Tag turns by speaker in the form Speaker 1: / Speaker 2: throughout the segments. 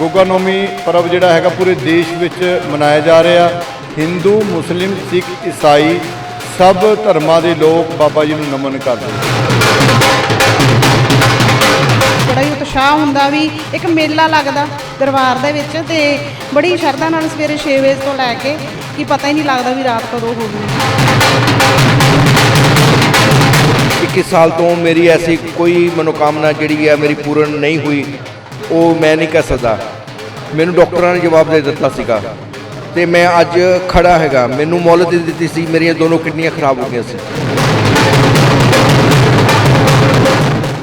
Speaker 1: ਗੋਗਾ ਨੌਮੀ ਪਰਵ ਜਿਹੜਾ ਹੈਗਾ ਪੂਰੇ ਦੇਸ਼ ਵਿੱਚ ਮਨਾਇਆ ਜਾ ਰਿਹਾ। ਹਿੰਦੂ ਮੁਸਲਿਮ ਸਿੱਖ ਈਸਾਈ ਸਭ ਧਰਮਾਂ ਦੇ ਲੋਕ ਬਾਬਾ ਜੀ ਨੂੰ ਨਮਨ ਕਰਦੇ
Speaker 2: ਬੜਾ ਹੀ ਉਤਸ਼ਾਹ ਹੁੰਦਾ ਵੀ ਇੱਕ ਮੇਲਾ ਲੱਗਦਾ ਦਰਬਾਰ ਦੇ ਵਿੱਚ ਤੇ ਬੜੀ ਸ਼ਰਧਾ ਨਾਲ ਸਵੇਰੇ 6 ਵਜੇ ਤੋਂ ਲੈ ਕੇ ਕਿ ਪਤਾ ਹੀ ਨਹੀਂ ਲੱਗਦਾ ਵੀ ਰਾਤ ਕਦੋਂ ਹੋ ਗਈ।
Speaker 3: 21 ਸਾਲ ਤੋਂ ਮੇਰੀ ਐਸੀ ਕੋਈ ਮਨੋਕਾਮਨਾ ਜਿਹੜੀ ਹੈ ਮੇਰੀ ਪੂਰਨ ਨਹੀਂ ਹੋਈ ਉਹ ਮੈਂ ਨਹੀਂ ਕਹਿ ਸਕਦਾ। ਮੈਨੂੰ ਡਾਕਟਰਾਂ ਨੇ ਜਵਾਬ ਦੇ ਦਿੱਤਾ ਸੀਗਾ। ਤੇ ਮੈਂ ਅੱਜ ਖੜਾ ਹੈਗਾ। ਮੈਨੂੰ ਮੌਲਤ ਦੇ ਦਿੱਤੀ ਸੀ। ਮੇਰੀਆਂ ਦੋਨੋਂ ਕਿਡਨੀਆਂ ਖਰਾਬ ਹੋ ਗਈਆਂ ਸੀ।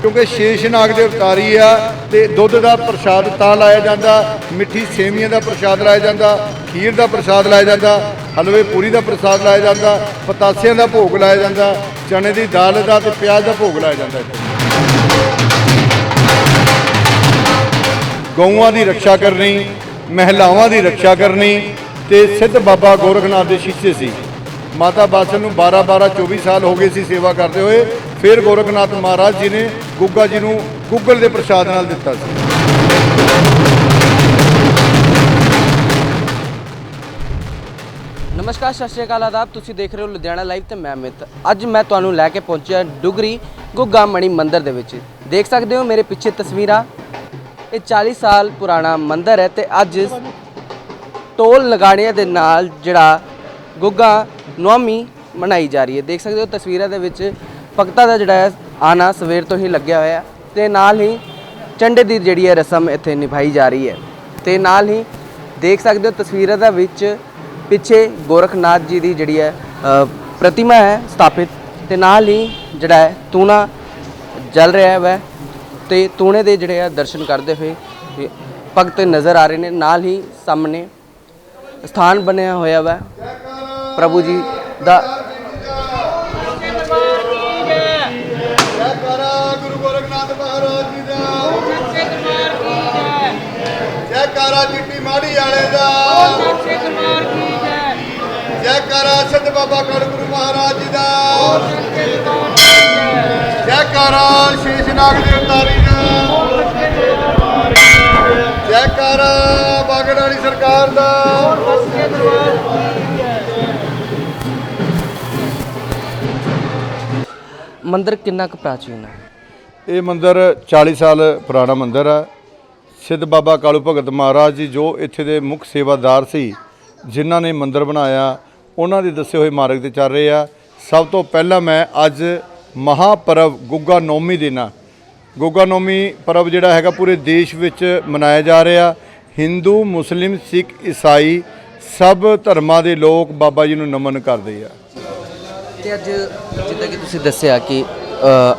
Speaker 1: ਕਿਉਂਕਿ ਸ਼ੇਸ਼ਨਾਗ ਦੇ ਅਵਤਾਰੀ ਆ ਤੇ ਦੁੱਧ ਦਾ ਪ੍ਰਸ਼ਾਦ ਤਾਂ ਲਾਇਆ ਜਾਂਦਾ, ਮਿੱਠੀ ਸੇਵੀਆਂ ਦਾ ਪ੍ਰਸ਼ਾਦ ਲਾਇਆ ਜਾਂਦਾ, ਖੀਰ ਦਾ ਪ੍ਰਸ਼ਾਦ ਲਾਇਆ ਜਾਂਦਾ, ਹਲਵੇ ਪੂਰੀ ਦਾ ਪ੍ਰਸ਼ਾਦ ਲਾਇਆ ਜਾਂਦਾ, ਪਤਾਸਿਆਂ ਦਾ ਭੋਗ ਲਾਇਆ ਜਾਂਦਾ ਚਣੇ ਦੀ ਦਾਲ ਦਾ ਤੇ ਪਿਆਜ਼ ਦਾ ਭੋਗ ਲਾਇਆ ਜਾਂਦਾ ਗਊਆਂ ਦੀ ਰੱਖਿਆ ਕਰਨੀ, ਮਹਿਲਾਵਾਂ ਦੀ ਰੱਖਿਆ ਕਰਨੀ ਤੇ ਸਿੱਧ ਬਾਬਾ ਗੋਰਖਨਾਥ ਦੇ ਸ਼ਿਸ਼ੇ ਸੀ। ਮਾਤਾ ਬਾਸਲ ਨੂੰ 12 12 24 ਸਾਲ ਹੋ ਗਏ ਸੀ ਸੇਵਾ ਕਰਦੇ ਹੋਏ, ਫਿਰ ਗੋਰਖਨਾਥ ਮਹਾਰਾਜ ਜੀ ਨੇ ਗੁੱਗਾ ਜੀ ਨੂੰ ਗੁੱਗਲ ਦੇ ਪ੍ਰਸ਼ਾਦ ਨਾਲ ਦਿੱਤਾ ਸੀ।
Speaker 4: ਨਮਸਕਾਰ, ਸਤਿ ਸ਼੍ਰੀ ਅਕਾਲ ਆਦਾਬ। ਤੁਸੀਂ ਦੇਖ ਰਹੇ ਹੋ ਲੁਧਿਆਣਾ ਲਾਈਵ ਤੇ ਮੈਂ ਅਮਿਤ। ਅੱਜ ਮੈਂ ਤੁਹਾਨੂੰ ਲੈ ਕੇ ਪਹੁੰਚਿਆ ਡੁਗਰੀ ਗੁੱਗਾ ਮਣੀ ਮੰਦਿਰ ਦੇ ਵਿੱਚ। ਦੇਖ ਸਕਦੇ ਹੋ ਮੇਰੇ ਪਿੱਛੇ ਤਸਵੀਰਾਂ। ਇਹ 40 ਸਾਲ ਪੁਰਾਣਾ ਮੰਦਿਰ ਹੈ ਤੇ ਅੱਜ ਟੋਲ ਲਗਾੜਿਆਂ ਦੇ ਨਾਲ ਜਿਹੜਾ ਗੁੱਗਾ ਨੌਮੀ ਮਨਾਈ ਜਾ ਰਹੀ ਹੈ। ਦੇਖ ਸਕਦੇ ਹੋ ਤਸਵੀਰਾਂ ਦੇ ਵਿੱਚ ਭਗਤਾਂ ਦਾ ਜਿਹੜਾ ਹੈ ਆਣਾ ਸਵੇਰ ਤੋਂ ਹੀ ਲੱਗਿਆ ਹੋਇਆ ਹੈ ਤੇ ਨਾਲ ਹੀ ਚੰਡੇ ਦੀ ਜਿਹੜੀ ਹੈ ਰਸਮ ਇੱਥੇ ਨਿਭਾਈ ਜਾ ਰਹੀ ਹੈ। ਤੇ ਨਾਲ ਹੀ ਦੇਖ ਸਕਦੇ ਹੋ ਤਸਵੀਰਾਂ ਦਾ ਵਿੱਚ ਪਿੱਛੇ ਗੋਰਖਨਾਥ ਜੀ ਦੀ ਜਿਹੜੀ ਹੈ ਪ੍ਰਤਿਮਾ ਹੈ ਸਥਾਪਿਤ ਤੇ ਨਾਲ ਹੀ ਜਿਹੜਾ ਹੈ ਤੂਣਾ ਜਲ ਰਿਹਾ ਹੈ ਵੈ। ਤੇ ਤੂਣੇ ਦੇ ਜਿਹੜੇ ਆ ਦਰਸ਼ਨ ਕਰਦੇ ਹੋਏ ਭਗਤ ਨਜ਼ਰ ਆ ਰਹੇ ਨੇ, ਨਾਲ ਹੀ ਸਾਹਮਣੇ ਸਥਾਨ ਬਣਿਆ ਹੋਇਆ ਵਾ। ਪ੍ਰਭੂ ਜੀ ਦਾ
Speaker 1: ਜੈਕਾਰਾ ਜੈਕਾਰਾ ਚਿੱਟੀ ਮਾੜੀ ਵਾਲੇ ਦਾ ਜੈਕਾਰਾ ਸਿੱਧ ਬਾਬਾ ਗੁਰੂ ਮਹਾਰਾਜ ਜੀ ਦਾ। ਜੈਕਾਰਾ ਸ਼ੇਸ਼ਨਾਗ ਦੇ ਅਵਤਾਰੀ ਦਾ ਜੈਕਾਰਾ ਬਾਗੜ ਵਾਲੀ ਸਰਕਾਰ ਦਾ।
Speaker 4: ਮੰਦਿਰ ਕਿੰਨਾ ਕੁ ਪ੍ਰਾਚੀਨ ਹੈ?
Speaker 1: ਇਹ ਮੰਦਿਰ 40 ਸਾਲ ਪੁਰਾਣਾ ਮੰਦਿਰ ਹੈ। ਸਿੱਧ ਬਾਬਾ ਕਾਲੂ ਭਗਤ ਮਹਾਰਾਜ ਜੀ ਜੋ ਇੱਥੇ ਦੇ ਮੁੱਖ ਸੇਵਾਦਾਰ ਸੀ ਜਿਨ੍ਹਾਂ ਨੇ ਮੰਦਿਰ ਬਣਾਇਆ ਉਹਨਾਂ ਦੇ ਦੱਸੇ ਹੋਏ ਮਾਰਗ ਤੇ ਚੱਲ ਰਹੇ ਆ। ਸਭ ਤੋਂ ਪਹਿਲਾਂ ਮੈਂ ਅੱਜ ਮਹਾਪਰਵ ਗੁੱਗਾ ਨੌਮੀ ਦੇਣਾ ਗੁੱਗਾ ਨੌਮੀ ਪਰਵ ਜਿਹੜਾ ਹੈਗਾ ਪੂਰੇ ਦੇਸ਼ ਵਿੱਚ ਮਨਾਇਆ ਜਾ ਰਿਹਾ। ਹਿੰਦੂ ਮੁਸਲਿਮ ਸਿੱਖ ਈਸਾਈ ਸਭ ਧਰਮਾਂ ਦੇ ਲੋਕ ਬਾਬਾ ਜੀ ਨੂੰ ਨਮਨ ਕਰਦੇ ਆ।
Speaker 4: ਤੇ ਅੱਜ ਜਿੱਦਾਂ ਕਿ ਤੁਸੀਂ ਦੱਸਿਆ ਕਿ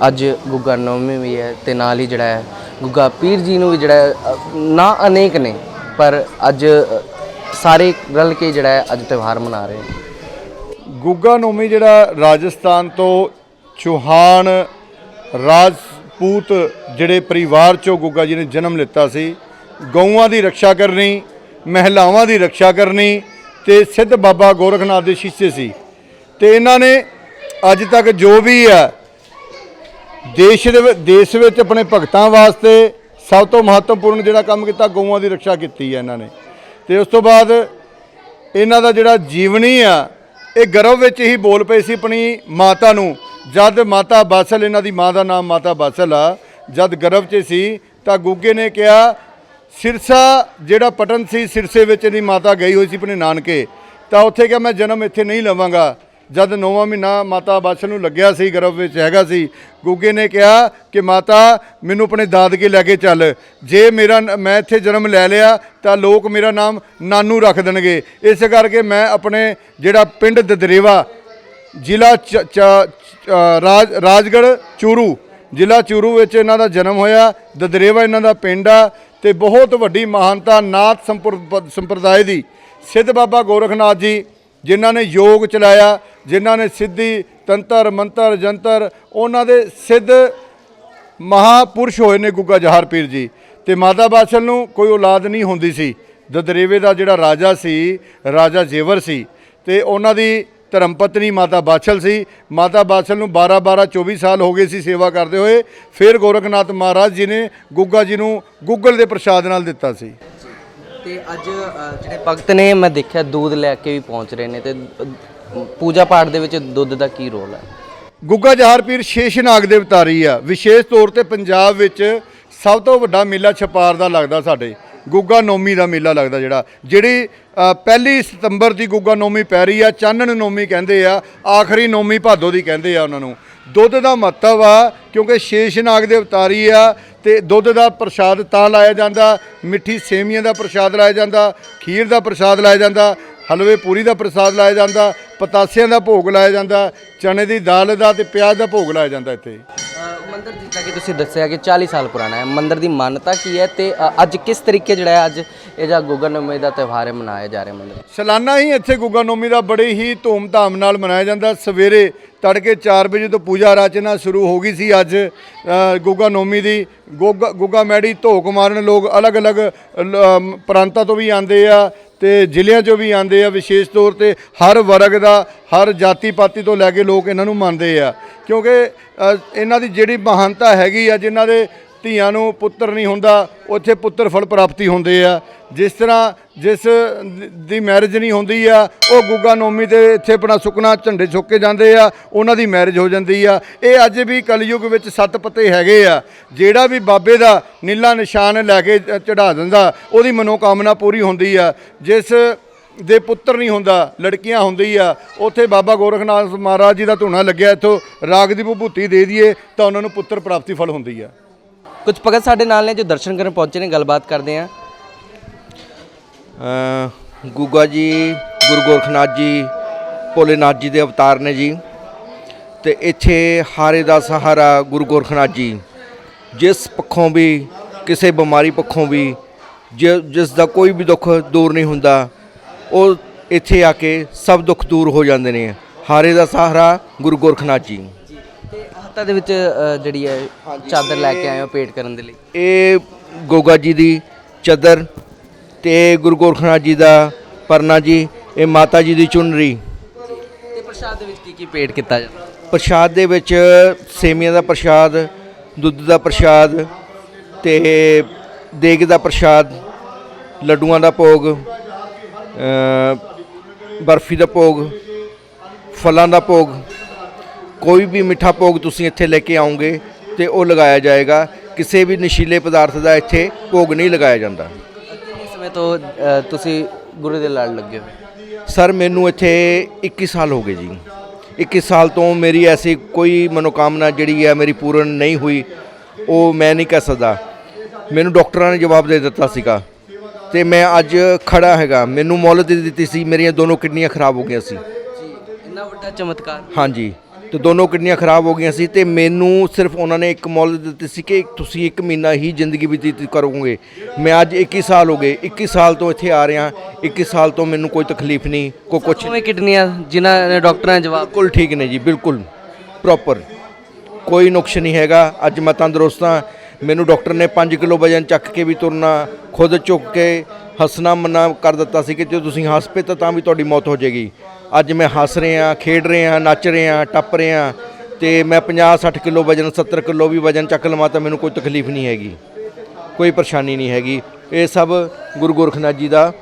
Speaker 4: ਅੱਜ ਗੁੱਗਾ ਨੌਮੀ ਵੀ ਹੈ ਤੇ ਨਾਲ ਹੀ ਜਿਹੜਾ ਹੈ ਗੁੱਗਾ ਪੀਰ ਜੀ ਨੂੰ ਵੀ ਜਿਹੜਾ ਨਾ ਅਨੇਕ ਨੇ ਪਰ ਅੱਜ ਸਾਰੇ ਰਲ ਕੇ ਜਿਹੜਾ ਅੱਜ ਤਿਉਹਾਰ ਮਨਾ ਰਹੇ ਨੇ।
Speaker 1: ਗੁੱਗਾ ਨੌਮੀ ਜਿਹੜਾ ਰਾਜਸਥਾਨ ਤੋਂ ਚੌਹਾਨ ਰਾਜਪੂਤ ਜਿਹੜੇ ਪਰਿਵਾਰ ਚੋਂ ਗੁੱਗਾ ਜੀ ਨੇ ਜਨਮ ਲਿੱਤਾ ਸੀ, ਗਊਆਂ ਦੀ ਰੱਖਿਆ ਕਰਨੀ, ਮਹਿਲਾਵਾਂ ਦੀ ਰੱਖਿਆ ਕਰਨੀ ਤੇ ਸਿੱਧ ਬਾਬਾ ਗੋਰਖਨਾਥ ਦੇ ਸ਼ਿਸ਼ੇ ਸੀ। ਤੇ ਇਹਨਾਂ ਨੇ ਅੱਜ ਤੱਕ ਜੋ ਵੀ ਆ ਦੇਸ਼ ਦੇ ਦੇਸ਼ ਵਿੱਚ ਆਪਣੇ ਭਗਤਾਂ ਵਾਸਤੇ ਸਭ ਤੋਂ ਮਹੱਤਵਪੂਰਨ ਜਿਹੜਾ ਕੰਮ ਕੀਤਾ, ਗਊਆਂ ਦੀ ਰੱਖਿਆ ਕੀਤੀ ਹੈ ਇਹਨਾਂ ਨੇ। ਤੇ ਉਸ ਤੋਂ ਬਾਅਦ ਇਹਨਾਂ ਦਾ ਜਿਹੜਾ ਜੀਵਨੀ ਆ, ਇਹ ਗਰਭ ਵਿੱਚ ਹੀ ਬੋਲ ਪਏ ਸੀ ਆਪਣੀ ਮਾਤਾ ਨੂੰ। ਜਦ ਮਾਤਾ ਬਾਸਲ, ਇਹਨਾਂ ਦੀ ਮਾਂ ਦਾ ਨਾਮ ਮਾਤਾ ਬਾਸਲ ਆ, ਜਦ ਗਰਭ 'ਚ ਸੀ, ਤਾਂ ਗੁੱਗੇ ਨੇ ਕਿਹਾ, ਸਿਰਸਾ ਜਿਹੜਾ ਪਟਨ ਸੀ, ਸਿਰਸੇ ਵਿੱਚ ਇਹਦੀ ਮਾਤਾ ਗਈ ਹੋਈ ਸੀ ਆਪਣੇ ਨਾਨਕੇ। ਤਾਂ ਉੱਥੇ ਕਿਹਾ, ਮੈਂ ਜਨਮ ਇੱਥੇ ਨਹੀਂ ਲਵਾਂਗਾ। ਜਦ ਨੌਵਾਂ ਮਹੀਨਾ ਮਾਤਾ ਬਾਸਲ ਨੂੰ ਲੱਗਿਆ ਸੀ ਗਰਭ ਵਿੱਚ ਹੈਗਾ ਸੀ, ਗੁੱਗੇ ਨੇ ਕਿਹਾ ਕਿ, ਮਾਤਾ, ਮੈਨੂੰ ਆਪਣੇ ਦਾਦਕੇ ਲੈ ਕੇ ਚੱਲ। ਜੇ ਮੇਰਾ ਮੈਂ ਇੱਥੇ ਜਨਮ ਲੈ ਲਿਆ, ਤਾਂ ਲੋਕ ਮੇਰਾ ਨਾਮ ਨਾਨੂ ਰੱਖ ਦੇਣਗੇ। ਇਸ ਕਰਕੇ ਮੈਂ ਆਪਣੇ ਜਿਹੜਾ ਪਿੰਡ ਦਦਰੇਵਾ ਜ਼ਿਲ੍ਹਾ ਚ- ਚ- ਰਾਜ, ਰਾਜਗੜ੍ਹ, ਚੂਰੂ। ਜ਼ਿਲ੍ਹਾ ਚੂਰੂ ਵਿੱਚ ਇਹਨਾਂ ਦਾ ਜਨਮ ਹੋਇਆ। ਦਦਰੇਵਾ ਇਹਨਾਂ ਦਾ ਪਿੰਡ ਆ ਤੇ ਬਹੁਤ ਵੱਡੀ ਮਹਾਨਤਾ ਨਾਥ ਸੰਪਰ- ਸੰਪਰਦਾਇ ਦੀ। ਸਿੱਧ ਬਾਬਾ ਗੋਰਖਨਾਥ ਜੀ, ਜਿਨ੍ਹਾਂ ਨੇ ਯੋਗ ਚਲਾਇਆ, ਜਿਨ੍ਹਾਂ ਨੇ ਸਿੱਧੀ ਤੰਤਰ, ਮੰਤਰ, ਜੰਤਰ, ਉਹਨਾਂ ਦੇ ਸਿੱਧ ਮਹਾਪੁਰਸ਼ ਹੋਏ ਨੇ ਗੁੱਗਾ ਜਹਾਰ ਪੀਰ ਜੀ। ਤੇ ਮਾਤਾ ਬਾਸ਼ਲ ਨੂੰ ਕੋਈ ਔਲਾਦ ਨਹੀਂ ਹੁੰਦੀ ਸੀ। ਦਦਰੇਵੇ ਦਾ ਜਿਹੜਾ ਰਾਜਾ ਸੀ, ਰਾਜਾ ਜੇਵਰ ਸੀ। ਤੇ ਉਹਨਾਂ ਦੀ ਧਰਮ ਪਤਨੀ ਮਾਤਾ ਬਾਛਲ ਸੀ। ਮਾਤਾ ਬਾਛਲ ਨੂੰ 12 12 24 ਸਾਲ ਹੋ ਗਏ ਸੀ ਸੇਵਾ ਕਰਦੇ ਹੋਏ। ਫਿਰ ਗੋਰਖਨਾਥ ਮਹਾਰਾਜ ਜੀ ਨੇ ਗੁੱਗਾ ਜੀ ਨੂੰ ਗੁੱਗਲ ਦੇ ਪ੍ਰਸ਼ਾਦ ਨਾਲ ਦਿੱਤਾ ਸੀ।
Speaker 4: ਤੇ ਅੱਜ ਜਿਹੜੇ ਭਗਤ ਨੇ ਮੈਂ ਦੇਖਿਆ ਦੁੱਧ ਲੈ ਕੇ ਵੀ ਪਹੁੰਚ ਰਹੇ ਨੇ ਤੇ ਪੂਜਾ ਪਾਠ ਦੇ ਵਿੱਚ ਦੁੱਧ ਦਾ ਕੀ ਰੋਲ ਹੈ?
Speaker 1: ਗੁੱਗਾ ਜਹਾਰ ਪੀਰ ਸ਼ੇਸ਼ਨਾਗ ਦੇ ਅਵਤਾਰੀ ਆ। ਵਿਸ਼ੇਸ਼ ਤੌਰ ਤੇ ਪੰਜਾਬ ਵਿੱਚ ਸਭ ਤੋਂ ਵੱਡਾ ਮੇਲਾ ਛਪਾਰ ਦਾ ਲੱਗਦਾ ਸਾਡੇ। ਗੁੱਗਾ ਨੌਮੀ ਦਾ ਮੇਲਾ ਲੱਗਦਾ ਜਿਹੜਾ। ਜਿਹੜੀ ਪਹਿਲੀ ਸਤੰਬਰ ਦੀ ਗੁੱਗਾ ਨੌਮੀ ਪੈ ਰਹੀ ਆ, ਚਾਨਣ ਨੌਮੀ ਕਹਿੰਦੇ ਆ, ਆਖਰੀ ਨੌਮੀ ਭਾਦੋ ਦੀ ਕਹਿੰਦੇ ਆ ਉਹਨਾਂ ਨੂੰ। ਦੁੱਧ ਦਾ ਮਹੱਤਵ ਆ, ਕਿਉਂਕਿ ਸ਼ੇਸ਼ਨਾਗ ਦੇ ਅਵਤਾਰੀ ਆ ਤੇ ਦੁੱਧ ਦਾ ਪ੍ਰਸ਼ਾਦ ਤਾਂ ਲਾਇਆ ਜਾਂਦਾ, ਮਿੱਠੀ ਸੇਮੀਆਂ ਦਾ ਪ੍ਰਸ਼ਾਦ ਲਾਇਆ ਜਾਂਦਾ, ਖੀਰ ਦਾ ਪ੍ਰਸ਼ਾਦ ਲਾਇਆ ਜਾਂਦਾ, ਹਲਵੇ ਪੂਰੀ ਦਾ ਪ੍ਰਸਾਦ ਲਾਇਆ ਜਾਂਦਾ, ਪਤਾਸਿਆਂ ਦਾ ਭੋਗ ਲਾਇਆ ਜਾਂਦਾ ਚਣੇ ਦੀ ਦਾਲ ਦਾ ਤੇ ਪਿਆਜ਼ ਦਾ ਭੋਗ ਲਾਇਆ ਜਾਂਦਾ ਇੱਥੇ।
Speaker 4: ਮੰਦਿਰ ਜਿੱਦਾਂ ਕਿ ਤੁਸੀਂ ਦੱਸਿਆ ਕਿ 40 ਸਾਲ ਪੁਰਾਣਾ ਹੈ। ਮੰਦਿਰ ਦੀ ਮਾਨਤਾ ਕੀ ਹੈ ਤੇ ਅ, ਅੱਜ ਕਿਸ ਤਰੀਕੇ ਜਿਹੜਾ ਹੈ ਅੱਜ ਇਹ ਜਿਹੜਾ ਗੁੱਗਾ ਨੌਮੀ ਦਾ ਤਿਉਹਾਰ ਹੈ ਮਨਾਇਆ ਜਾ ਰਿਹਾ ਮੰਦਿਰ?
Speaker 1: ਸਾਲਾਨਾ ਹੀ ਇੱਥੇ ਗੁੱਗਾ ਨੌਮੀ ਦਾ ਬੜੇ ਹੀ ਧੂਮ-ਧਾਮ ਨਾਲ ਮਨਾਇਆ ਜਾਂਦਾ। ਸਵੇਰੇ ਤੜਕੇ 4 ਵਜੇ ਤੋਂ ਪੂਜਾ ਅਰਚਨਾ ਸ਼ੁਰੂ ਹੋ ਗਈ ਸੀ ਅੱਜ ਅ, ਗੁੱਗਾ ਨੌਮੀ ਦੀ। ਗੁੱਗਾ ਗੁੱਗਾ ਮੈੜੀ ਧੋਕ ਮਾਰਨ ਲੋਕ ਅਲੱਗ-ਅਲੱਗ ਪ੍ਰਾਂਤਾਂ ਤੋਂ ਵੀ ਆਉਂਦੇ ਆ ਤੇ ਜ਼ਿਲ੍ਹਿਆਂ 'ਚੋਂ ਵੀ ਆਉਂਦੇ ਆ ਵਿਸ਼ੇਸ਼ ਤੌਰ ਤੇ। ਹਰ ਵਰਗ ਦਾ ਹਰ ਜਾਤੀ ਪਾਤੀ ਤੋਂ ਲੈ ਕੇ ਲੋਕ ਇਹਨਾਂ ਨੂੰ ਮੰਨਦੇ ਆ। ਕਿਉਂਕਿ ਇਹਨਾਂ ਦੀ ਜਿਹੜੀ ਮਹਾਨਤਾ ਹੈਗੀ ਆ ਜਿਨ੍ਹਾਂ ਦੇ ਧੀਆਂ ਨੂੰ ਪੁੱਤਰ ਨਹੀਂ ਹੁੰਦਾ, ਉੱਥੇ ਪੁੱਤਰ ਫਲ ਪ੍ਰਾਪਤੀ ਹੁੰਦੇ ਆ। ਜਿਸ ਤਰ੍ਹਾਂ ਜਿਸ ਦੀ ਮੈਰਿਜ ਨਹੀਂ ਹੁੰਦੀ ਆ, ਉਹ ਗੁੱਗਾ ਨੌਮੀ ਤੇ ਇੱਥੇ ਆਪਣਾ ਸੁੱਕਣਾ ਝੰਡੇ ਚੁੱਕ ਕੇ ਜਾਂਦੇ ਆ, ਉਹਨਾਂ ਦੀ ਮੈਰਿਜ ਹੋ ਜਾਂਦੀ ਆ। ਇਹ ਅੱਜ ਵੀ ਕਲਯੁਗ ਵਿੱਚ ਸੱਤ ਪਤੇ ਹੈਗੇ ਆ। ਜਿਹੜਾ ਵੀ ਬਾਬੇ ਦਾ ਨੀਲਾ ਨਿਸ਼ਾਨ ਲੈ ਕੇ ਚੜਾ ਦਿੰਦਾ, ਉਹਦੀ ਮਨੋਕਾਮਨਾ ਪੂਰੀ ਹੁੰਦੀ ਆ। ਜਿਸ ਦੇ ਪੁੱਤਰ ਨਹੀਂ ਹੁੰਦਾ, ਲੜਕੀਆਂ ਹੁੰਦੀ ਆ, ਉੱਥੇ ਬਾਬਾ ਗੋਰਖਨਾਥ ਮਹਾਰਾਜ ਜੀ ਦਾ ਧੂਣਾ ਲੱਗਿਆ ਇੱਥੋਂ, ਰਾਗ ਦੀ ਭੂਤੀ ਦੇ ਦਈਏ, ਤਾਂ ਉਹਨਾਂ ਨੂੰ ਪੁੱਤਰ ਪ੍ਰਾਪਤੀ ਫਲ ਹੁੰਦੀ ਆ।
Speaker 4: ਕੁਝ ਭਗਤ ਸਾਡੇ ਨਾਲ ਨੇ ਜੋ ਦਰਸ਼ਨ ਕਰਨ ਪਹੁੰਚੇ ਨੇ, ਗੱਲਬਾਤ ਕਰਦੇ ਆ
Speaker 3: ਗੁੱਗਾ ਜੀ, ਗੁਰੂ ਗੋਰਖਨਾਥ ਜੀ, ਭੋਲੇਨਾਥ ਜੀ ਦੇ ਅਵਤਾਰ ਨੇ ਜੀ। ਤੇ ਇੱਥੇ ਹਾਰੇ ਦਾ ਸਹਾਰਾ ਗੁਰੂ ਗੋਰਖਨਾਥ ਜੀ। ਜਿਸ ਪੱਖੋਂ ਵੀ, ਕਿਸੇ ਬਿਮਾਰੀ ਪੱਖੋਂ ਵੀ ਜਿਸ ਦਾ ਕੋਈ ਵੀ ਦੁੱਖ ਦੂਰ ਨਹੀਂ ਹੁੰਦਾ, ਉਹ ਇੱਥੇ ਆ ਕੇ ਸਭ ਦੁੱਖ ਦੂਰ ਹੋ ਜਾਂਦੇ ਨੇ। ਹਾਰੇ ਦਾ ਸਹਾਰਾ ਗੁਰੂ ਗੋਰਖਨਾਥ ਜੀ।
Speaker 4: ਤੇ ਹੱਥਾਂ ਦੇ ਵਿੱਚ ਅ, ਜਿਹੜੀ ਹੈ ਚਾਦਰ ਲੈ ਕੇ ਆਏ ਹੋ ਪੇਟ ਕਰਨ ਦੇ ਲਈ?
Speaker 3: ਇਹ ਗੋਗਾ ਜੀ ਦੀ ਚਦਰ ਤੇ ਗੁਰੂ ਗੋਰਖਨਾਥ ਜੀ ਦਾ ਪਰਨਾ ਜੀ ਇਹ ਮਾਤਾ ਜੀ ਦੀ ਚੁੰਨਰੀ।
Speaker 4: ਤੇ ਪ੍ਰਸ਼ਾਦ ਦੇ ਵਿੱਚ ਕੀ ਕੀ ਪੇਟ ਕੀਤਾ ਜਾਂਦਾ?
Speaker 3: ਪ੍ਰਸ਼ਾਦ ਦੇ ਵਿੱਚ ਸੇਮੀਆਂ ਦਾ ਪ੍ਰਸ਼ਾਦ ਦੁੱਧ ਦਾ ਪ੍ਰਸ਼ਾਦ ਤੇ ਦੇਗ ਦਾ ਪ੍ਰਸ਼ਾਦ ਲੱਡੂਆਂ ਦਾ ਭੋਗ ਅ, ਬਰਫੀ ਦਾ ਭੋਗ ਫਲਾਂ ਦਾ ਭੋਗ। ਕੋਈ ਵੀ ਮਿੱਠਾ ਭੋਗ ਤੁਸੀਂ ਇੱਥੇ ਲੈ ਕੇ ਆਓਗੇ ਤੇ ਉਹ ਲਗਾਇਆ ਜਾਏਗਾ। ਕਿਸੇ ਵੀ ਨਸ਼ੀਲੇ ਪਦਾਰਥ ਦਾ ਇੱਥੇ ਭੋਗ ਨਹੀਂ ਲਗਾਇਆ ਜਾਂਦਾ।
Speaker 4: ਕਿੰਨੇ ਸਮੇਂ ਤੋਂ ਅ, ਤੁਸੀਂ ਗੁਰੂ ਦੇ ਲੜ ਲੱਗੇ ਹੋ?
Speaker 3: ਸਰ ਮੈਨੂੰ ਇੱਥੇ 21 ਸਾਲ ਹੋ ਗਏ ਜੀ। 21 ਸਾਲ ਤੋਂ ਮੇਰੀ ਐਸੀ ਕੋਈ ਮਨੋਕਾਮਨਾ ਜਿਹੜੀ ਹੈ ਮੇਰੀ ਪੂਰਨ ਨਹੀਂ ਹੋਈ ਉਹ ਮੈਂ ਨਹੀਂ ਕਹਿ ਸਕਦਾ। ਮੈਨੂੰ ਡਾਕਟਰਾਂ ਨੇ ਜਵਾਬ ਦੇ ਦਿੱਤਾ ਸੀਗਾ ਤੇ ਮੈਂ ਅੱਜ ਖੜਾ ਹੈਗਾ। ਮੈਨੂੰ ਮੁੱਲ ਦੇ ਦਿੱਤੀ ਸੀ। ਮੇਰੀਆਂ ਦੋਨੋਂ ਕਿਡਨੀਆਂ ਖਰਾਬ ਹੋ ਗਈਆਂ ਸੀ।
Speaker 4: ਜੀ ਇੰਨਾ ਵੱਡਾ ਚਮਤਕਾਰ।
Speaker 3: ਹਾਂਜੀ। ਤੇ ਦੋਨੋਂ ਕਿਡਨੀਆਂ ਖਰਾਬ ਹੋ ਗਈਆਂ ਸੀ ਤੇ ਮੈਨੂੰ ਸਿਰਫ ਉਹਨਾਂ ਨੇ ਇੱਕ ਮੁੱਲ ਦਿੱਤੀ ਸੀ ਕਿ ਤੁਸੀਂ ਇੱਕ ਮਹੀਨਾ ਹੀ ਜ਼ਿੰਦਗੀ ਬਤੀਤ ਕਰੋਗੇ। ਮੈਂ ਅੱਜ 21 ਸਾਲ ਹੋ ਗਏ 21 ਸਾਲ ਤੋਂ ਇੱਥੇ ਆ ਰਿਹਾ 21 ਸਾਲ ਤੋਂ ਮੈਨੂੰ ਕੋਈ ਤਕਲੀਫ ਨਹੀਂ ਕੋਈ ਕੁਛ
Speaker 4: ਕਿਵੇਂ ਕਿਡਨੀਆਂ ਜਿਨ੍ਹਾਂ ਨੇ ਡਾਕਟਰਾਂ ਨੇ ਜਵਾਬ
Speaker 3: ਬਿਲਕੁਲ ਠੀਕ ਨੇ ਜੀ ਬਿਲਕੁਲ ਪ੍ਰੋਪਰ ਕੋਈ ਨੁਕਸ ਨਹੀਂ ਹੈਗਾ ਅੱਜ ਮੈਂ ਤੰਦਰੁਸਤ ਹਾਂ ਮੈਨੂੰ ਡਾਕਟਰ ਨੇ 5 ਕਿਲੋ ਵਜਨ ਚੱਕ ਕੇ ਵੀ ਤੁਰਨਾ ਖੁਦ ਚੁੱਕ ਕੇ ਹੱਸਣਾ ਮਨਾ ਕਰ ਦਿੱਤਾ ਸੀ ਕਿ ਜੇ ਤੁਸੀਂ ਹੱਸ ਪਏ ਤਾਂ ਤਾਂ ਵੀ ਤੁਹਾਡੀ ਮੌਤ ਹੋ ਜਾਏਗੀ। ਅੱਜ ਮੈਂ ਹੱਸ ਰਿਹਾ ਖੇਡ ਰਿਹਾ ਨੱਚ ਰਿਹਾ ਟੱਪ ਰਿਹਾ ਤੇ ਮੈਂ 50 60 ਕਿਲੋ ਵਜਨ 70 ਕਿਲੋ ਵੀ ਵਜਨ ਚੱਕ ਲਵਾਂ ਤਾਂ ਮੈਨੂੰ ਕੋਈ ਤਕਲੀਫ ਨਹੀਂ ਹੈਗੀ। ਕੋਈ ਪਰੇਸ਼ਾਨੀ ਨਹੀਂ ਹੈਗੀ। ਇਹ ਸਭ ਗੁਰੂ ਗੋਰਖਨਾਥ ਜੀ ਦਾ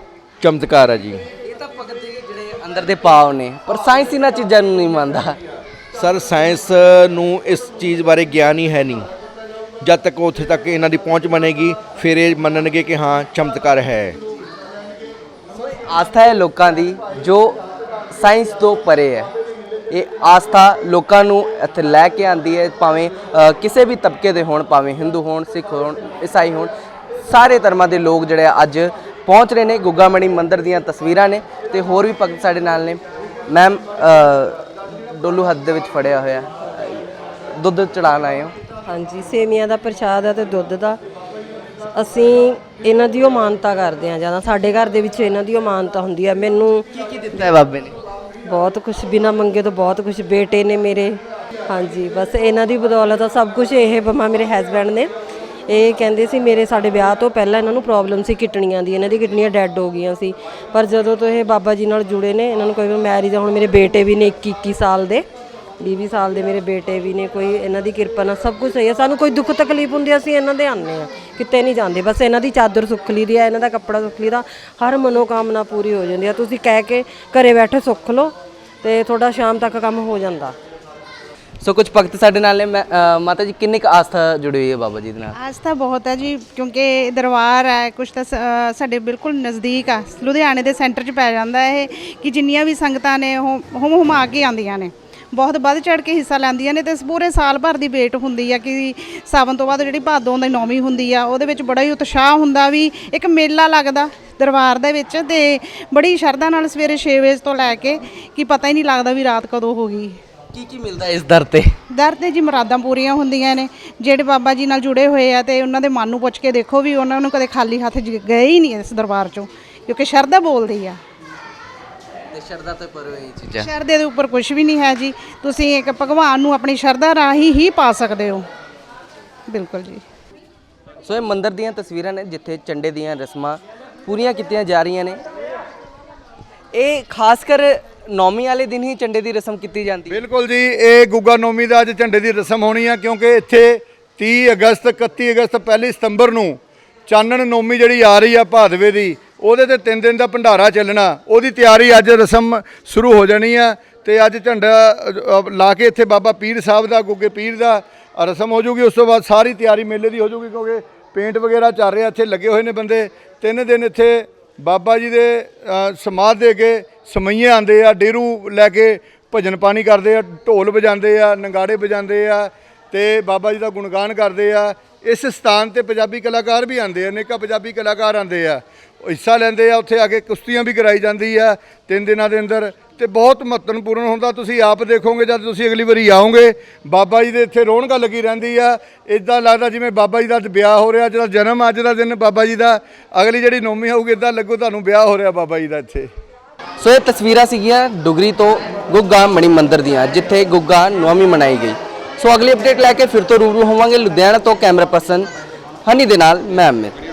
Speaker 3: ਚਮਤਕਾਰ ਹੈ ਜੀ।
Speaker 4: ਇਹ ਤਾਂ ਭਗਤ ਜੀ ਜਿਹੜੇ ਅੰਦਰ ਦੇ ਪਾਵ ਨੇ ਪਰ ਸਾਇੰਸ ਇਹਨਾਂ ਚੀਜ਼ਾਂ ਨੂੰ ਨਹੀਂ ਮੰਨਦਾ।
Speaker 3: ਸਰ ਸਾਇੰਸ ਨੂੰ ਇਸ ਚੀਜ਼ ਬਾਰੇ ਗਿਆਨ ਹੀ ਹੈ ਨਹੀਂ। ਜਦ ਤੱਕ ਉੱਥੇ ਤੱਕ ਇਹਨਾਂ ਦੀ ਪਹੁੰਚ ਬਣੇਗੀ ਫਿਰ ਇਹ ਮੰਨਣਗੇ ਕਿ ਹਾਂ ਚਮਤਕਾਰ ਹੈ।
Speaker 4: ਆਸਥਾ ਹੈ ਲੋਕਾਂ ਦੀ ਜੋ ਸਾਇੰਸ ਤੋਂ ਪਰੇ ਹੈ। ਇਹ ਆਸਥਾ ਲੋਕਾਂ ਨੂੰ ਇੱਥੇ ਲੈ ਕੇ ਆਂਦੀ ਹੈ ਭਾਵੇਂ ਕਿਸੇ ਵੀ ਤਬਕੇ ਦੇ ਹੋਣ ਭਾਵੇਂ ਹਿੰਦੂ ਹੋਣ ਸਿੱਖ ਹੋਣ ਈਸਾਈ ਹੋਣ ਸਾਰੇ ਧਰਮਾਂ ਦੇ ਲੋਕ ਜਿਹੜੇ ਆ ਅੱਜ ਪਹੁੰਚ ਰਹੇ ਨੇ ਗੁੱਗਾ ਮਣੀ ਮੰਦਿਰ ਦੀਆਂ ਤਸਵੀਰਾਂ ਨੇ ਤੇ ਹੋਰ ਵੀ ਭਗਤ ਸਾਡੇ ਨਾਲ ਨੇ। ਮੈਮ ਡੋਲੂ ਹੱਥ ਦੇ ਵਿੱਚ ਫੜਿਆ ਹੋਇਆ। ਦੁੱਧ ਚੜਾਉਣ ਆਏ ਹੋ?
Speaker 5: ਹਾਂਜੀ ਸੇਮੀਆਂ ਦਾ ਪ੍ਰਸ਼ਾਦ ਹੈ ਤੇ ਦੁੱਧ ਦਾ। ਅਸੀਂ ਇਹਨਾਂ ਦੀ ਉਹ ਮਾਨਤਾ ਕਰਦੇ ਆ ਜ਼ਿਆਦਾ ਸਾਡੇ ਘਰ ਦੇ ਵਿੱਚ ਇਹਨਾਂ ਦੀ ਉਹ ਮਾਨਤਾ ਹੁੰਦੀ ਹੈ ਮੈਨੂੰ
Speaker 4: ਕੀ ਕੀ ਦਿੱਤਾ ਹੈ ਬਾਬੇ ਨੇ?
Speaker 5: ਬਹੁਤ ਕੁਝ ਬਿਨਾ ਮੰਗੇ ਤੋਂ ਬਹੁਤ ਕੁਝ ਬੇਟੇ ਨੇ ਮੇਰੇ। ਹਾਂਜੀ, ਬਸ ਇਹਨਾਂ ਦੀ ਬਦੌਲਤ ਆ, ਸਭ ਕੁਝ ਇਹ ਬਮਾ ਮੇਰੇ ਹਸਬੰਡ ਨੇ। ਇਹ ਕਹਿੰਦੇ ਸੀ ਮੇਰੇ, ਸਾਡੇ ਵਿਆਹ ਤੋਂ ਪਹਿਲਾਂ ਇਹਨਾਂ ਨੂੰ ਪ੍ਰੋਬਲਮ ਸੀ ਕਿਡਨੀਆਂ ਦੀ, ਇਹਨਾਂ ਦੀ ਕਿਡਨੀਆਂ ਡੈੱਡ ਹੋ ਗਈਆਂ ਸੀ। ਪਰ ਜਦੋਂ ਤੋਂ ਇਹ ਬਾਬਾ ਜੀ ਨਾਲ ਜੁੜੇ ਨੇ, ਇਹਨਾਂ ਨੂੰ ਕੋਈ ਮੈਰਿਜ ਹੁਣ ਮੇਰੇ ਬੇਟੇ ਵੀ ਨੇ 21 21 ਸਾਲ ਦੇ। 20 ਸਾਲ ਦੇ ਮੇਰੇ ਬੇਟੇ ਵੀ ਨੇ ਕੋਈ ਇਹਨਾਂ ਦੀ ਕਿਰਪਾ ਨਾਲ ਸਭ ਕੁਝ ਸਹੀ ਹੈ। ਸਾਨੂੰ ਕੋਈ ਦੁੱਖ ਤਕਲੀਫ ਹੁੰਦੀ ਹੈ, ਅਸੀਂ ਇਹਨਾਂ ਦੇ ਆਉਂਦੇ ਆ ਕਿਤੇ ਨਹੀਂ ਜਾਂਦੇ। ਬਸ ਇਹਨਾਂ ਦੀ ਚਾਦਰ ਸੁੱਖ ਲਈ ਦੀ ਹੈ ਇਹਨਾਂ ਦਾ ਕੱਪੜਾ ਸੁੱਖ ਲਈ ਦਾ ਹਰ ਮਨੋਕਾਮਨਾ ਪੂਰੀ ਹੋ ਜਾਂਦੀ ਹੈ ਤੁਸੀਂ ਕਹਿ ਕੇ ਘਰੇ ਬੈਠੇ ਸੁੱਖ ਲਓ ਤੇ ਤੁਹਾਡਾ ਸ਼ਾਮ ਤੱਕ ਕੰਮ ਹੋ ਜਾਂਦਾ।
Speaker 4: ਸੋ ਕੁਝ ਭਗਤ ਸਾਡੇ ਨਾਲ ਨੇ ਮੈਂ ਅ, ਮਾਤਾ ਜੀ ਕਿੰਨੀ ਕੁ ਆਸਥਾ ਜੁੜੀ ਹੋਈ ਹੈ ਬਾਬਾ ਜੀ ਦੇ ਨਾਲ?
Speaker 2: ਆਸਥਾ ਬਹੁਤ ਹੈ ਜੀ ਕਿਉਂਕਿ ਦਰਬਾਰ ਹੈ ਕੁਝ ਤਾਂ ਸ- ਅ, ਸਾਡੇ ਬਿਲਕੁਲ ਨਜ਼ਦੀਕ ਆ। ਲੁਧਿਆਣੇ ਦੇ ਸੈਂਟਰ 'ਚ ਪੈ ਜਾਂਦਾ ਇਹ ਕਿ ਜਿੰਨੀਆਂ ਵੀ ਸੰਗਤਾਂ ਨੇ ਉਹ ਹੁਮ ਹੁਮਾ ਕੇ ਆਉਂਦੀਆਂ ਨੇ। ਬਹੁਤ ਵੱਧ ਚੜ ਕੇ ਹਿੱਸਾ ਲੈਂਦੀਆਂ ਨੇ ਤੇ ਇਸ ਪੂਰੇ ਸਾਲ ਭਰ ਦੀ ਵੇਟ ਹੁੰਦੀ ਆ ਕਿ ਸਾਵਨ ਤੋਂ ਬਾਅਦ ਜਿਹੜੀ ਭਾਦੋਂ ਦੀ ਨੌਮੀ ਹੁੰਦੀ ਆ ਉਹਦੇ ਵਿੱਚ ਬੜਾ ਹੀ ਉਤਸ਼ਾਹ ਹੁੰਦਾ ਵੀ ਇੱਕ ਮੇਲਾ ਲੱਗਦਾ ਦਰਬਾਰ ਦੇ ਵਿੱਚ ਤੇ ਬੜੀ ਸ਼ਰਧਾ ਨਾਲ ਸਵੇਰੇ 6 ਵਜੇ ਤੋਂ ਲੈ ਕੇ ਕਿ ਪਤਾ ਹੀ ਨਹੀਂ ਲੱਗਦਾ ਵੀ ਰਾਤ ਕਦੋਂ ਹੋ ਗਈ।
Speaker 4: ਕੀ ਕੀ ਮਿਲਦਾ ਇਸ ਦਰ ਤੇ?
Speaker 2: ਦਰ ਤੇ ਜੀ ਮੁਰਾਦਾਂ ਪੂਰੀਆਂ ਹੁੰਦੀਆਂ ਨੇ ਜਿਹੜੇ ਬਾਬਾ ਜੀ ਨਾਲ ਜੁੜੇ ਹੋਏ ਆ ਤੇ ਉਹਨਾਂ ਦੇ ਮਨ ਨੂੰ ਪੁੱਛ ਕੇ ਦੇਖੋ ਵੀ ਉਹਨਾਂ ਨੂੰ ਕਦੇ ਖਾਲੀ ਹੱਥ ਗਏ ਹੀ ਨਹੀਂ ਇਸ ਦਰਬਾਰ ਚੋਂ ਕਿਉਂਕਿ ਸ਼ਰਧਾ ਬੋਲਦੀ ਆ।
Speaker 4: ਤੇ ਸ਼ਰਧਾ ਤੇ ਪਰ ਚੀਜ਼ਾਂ।
Speaker 2: ਸ਼ਰਧੇ ਦੇ ਉੱਪਰ ਕੁਝ ਵੀ ਨਹੀਂ ਹੈ ਜੀ। ਤੁਸੀਂ ਇੱਕ ਭਗਵਾਨ ਨੂੰ ਆਪਣੀ ਸ਼ਰਧਾ ਰਾਹੀਂ ਹੀ ਪਾ ਸਕਦੇ ਹੋ। ਬਿਲਕੁਲ ਜੀ।
Speaker 4: ਸੋ ਇਹ ਮੰਦਿਰ ਦੀਆਂ ਤਸਵੀਰਾਂ ਨੇ ਜਿੱਥੇ ਚੰਡੇ ਦੀਆਂ ਰਸਮਾਂ ਪੂਰੀਆਂ ਕੀਤੀਆਂ ਜਾ ਰਹੀਆਂ ਨੇ। ਇਹ ਖਾਸ ਕਰ ਨੌਮੀ ਵਾਲੇ ਦਿਨ ਹੀ ਚੰਡੇ ਦੀ ਰਸਮ ਕੀਤੀ ਜਾਂਦੀ ਹੈ।
Speaker 1: ਬਿਲਕੁਲ ਜੀ ਇਹ ਗੁੱਗਾ ਨੌਮੀ ਦਾ ਅੱਜ ਝੰਡੇ ਦੀ ਰਸਮ ਹੋਣੀ ਆ ਕਿਉਂਕਿ ਇੱਥੇ 30 ਅਗਸਤ 31 ਅਗਸਤ ਪਹਿਲੀ ਸਤੰਬਰ ਨੂੰ ਚਾਨਣ ਨੌਮੀ ਜਿਹੜੀ ਆ ਰਹੀ ਆ ਭਾਦਵੇ ਦੀ ਉਹਦੇ ਤੇ 3 ਦਿਨ ਦਾ ਭੰਡਾਰਾ ਚੱਲਣਾ, ਉਹਦੀ ਤਿਆਰੀ ਅੱਜ ਰਸਮ ਸ਼ੁਰੂ ਹੋ ਜਾਣੀ ਆ ਤੇ ਅੱਜ ਝੰਡਾ ਲਾ ਕੇ ਇੱਥੇ ਬਾਬਾ ਪੀਰ ਸਾਹਿਬ ਦਾ, ਗੁੱਗੇ ਪੀਰ ਦਾ ਰਸਮ ਹੋ ਜੂਗੀ ਉਸ ਤੋਂ ਬਾਅਦ ਸਾਰੀ ਤਿਆਰੀ ਮੇਲੇ ਦੀ ਹੋ ਜੂਗੀ ਕਿਉਂਕਿ ਪੇਂਟ ਵਗੈਰਾ ਚੱਲ ਰਿਹਾ, ਇੱਥੇ ਲੱਗੇ ਹੋਏ ਨੇ ਬੰਦੇ। ਤਿੰਨ ਦਿਨ ਇੱਥੇ ਬਾਬਾ ਜੀ ਦੇ ਸਮਾਧ ਦੇ ਅੱਗੇ ਸਮਈਏ ਆਉਂਦੇ ਆ, ਡੇਰੂ ਲੈ ਕੇ ਭਜਨ ਪਾਣੀ ਕਰਦੇ ਆ, ਢੋਲ ਵਜਾਉਂਦੇ ਆ, ਨਗਾੜੇ ਵਜਾਉਂਦੇ ਆ ਤੇ ਬਾਬਾ ਜੀ ਦਾ ਗੁਣਗਾਨ ਕਰਦੇ ਆ। ਇਸ ਸਥਾਨ ਤੇ ਪੰਜਾਬੀ ਕਲਾਕਾਰ ਵੀ ਆਉਂਦੇ ਆ ਅਨੇਕਾਂ ਪੰਜਾਬੀ ਕਲਾਕਾਰ ਆਉਂਦੇ ਆ। ਹਿੱਸਾ ਲੈਂਦੇ ਆ, ਉੱਥੇ ਆ ਕੇ ਕੁਸ਼ਤੀਆਂ ਵੀ ਕਰਾਈ ਜਾਂਦੀ ਆ, ਤਿੰਨ ਦਿਨਾਂ ਦੇ ਅੰਦਰ। ਤੇ ਬਹੁਤ ਮਹੱਤਵਪੂਰਨ ਹੁੰਦਾ, ਤੁਸੀਂ ਆਪ ਦੇਖੋਗੇ ਜਦ ਤੁਸੀਂ ਅਗਲੀ ਵਾਰੀ ਆਓਗੇ, ਬਾਬਾ ਜੀ ਦੇ ਇੱਥੇ ਰੌਣਕ ਲੱਗੀ ਰਹਿੰਦੀ ਆ ਇਦਾਂ ਲੱਗਦਾ ਜਿਵੇਂ ਬਾਬਾ ਜੀ ਦਾ ਵਿਆਹ ਹੋ ਰਿਹਾ ਜਿਹੜਾ ਜਨਮ, ਅੱਜ ਦਾ ਦਿਨ ਬਾਬਾ ਜੀ ਦਾ, ਅਗਲੀ ਜਿਹੜੀ ਨੌਮੀ ਹੋਊਗੀ ਇਦਾਂ ਲੱਗੂ ਤੁਹਾਨੂੰ ਵਿਆਹ ਹੋ ਰਿਹਾ ਬਾਬਾ ਜੀ ਦਾ ਇੱਥੇ।
Speaker 4: ਸੋ ਇਹ ਤਸਵੀਰਾਂ ਸੀਗੀਆਂ ਡੁਗਰੀ ਤੋਂ ਗੁੱਗਾ ਮਣੀ ਮੰਦਰ ਦੀਆਂ, ਜਿੱਥੇ ਗੁੱਗਾ ਨੌਵੀਂ ਮਨਾਈ ਗਈ। ਸੋ ਅਗਲੀ ਅਪਡੇਟ ਲੈ ਕੇ ਫਿਰ ਤੋਂ ਰੂਬਰੂ ਹੋਵਾਂਗੇ ਲੁਧਿਆਣਾ ਤੋਂ ਕੈਮਰਾ ਪਰਸਨ ਹਨੀ ਦੇ ਨਾਲ, ਮੈਂ ਅਮਿਤ।